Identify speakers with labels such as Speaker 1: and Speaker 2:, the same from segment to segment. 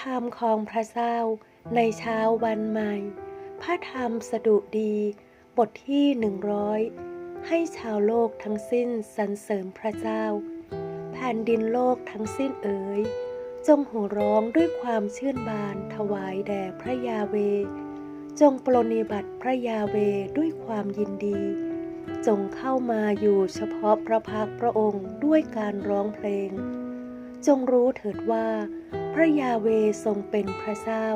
Speaker 1: คำของพระเจ้าในเช้าวันใหม่ พระธรรมสดุดี บทที่หนึ่งร้อยให้ชาวโลกทั้งสิ้นสรรเสริญพระเจ้า แผ่นดินโลกทั้งสิ้นเอ๋ย จงโห่ร้องด้วยความชื่นบานถวายแด่พระยาเว จงปรนนิบัติพระยาเวด้วยความยินดี จงเข้ามาอยู่เฉพาะพระพักตร์พระองค์ด้วยการร้องเพลง จงรู้เถิดว่า พระยาเวทรงเป็นพระเจ้า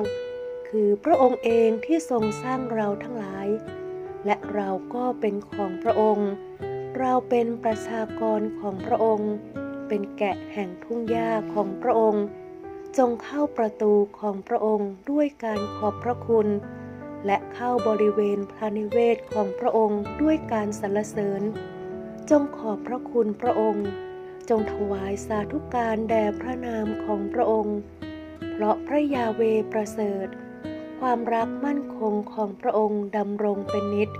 Speaker 1: คือพระองค์เองที่ทรงสร้างเราทั้งหลาย และเราก็เป็นของพระองค์ เราเป็นประชากรของพระองค์ เป็นแกะแห่งทุ่งหญ้าของพระองค์ จงเข้าประตูของพระองค์ด้วยการขอบพระคุณ และเข้าบริเวณพระนิเวศของพระองค์ด้วยการสรรเสริญ จงขอบพระคุณพระองค์ จงถวายสาธุการแด่พระนามของพระองค์ เพราะพระยาเวประเสริฐ ความรักมั่นคงของพระองค์ดำรงเป็นนิจ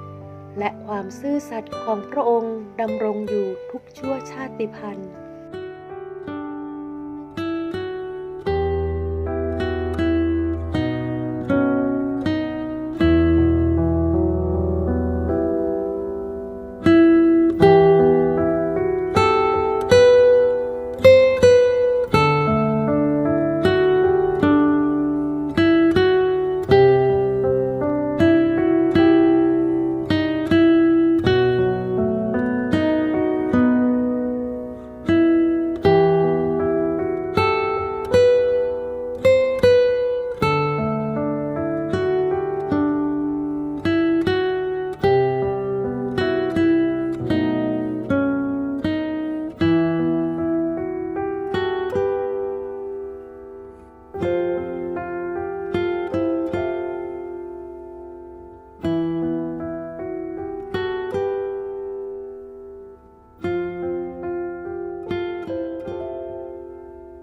Speaker 1: และความซื่อสัตย์ของพระองค์ดำรงอยู่ทุกชั่วชาติพันธุ์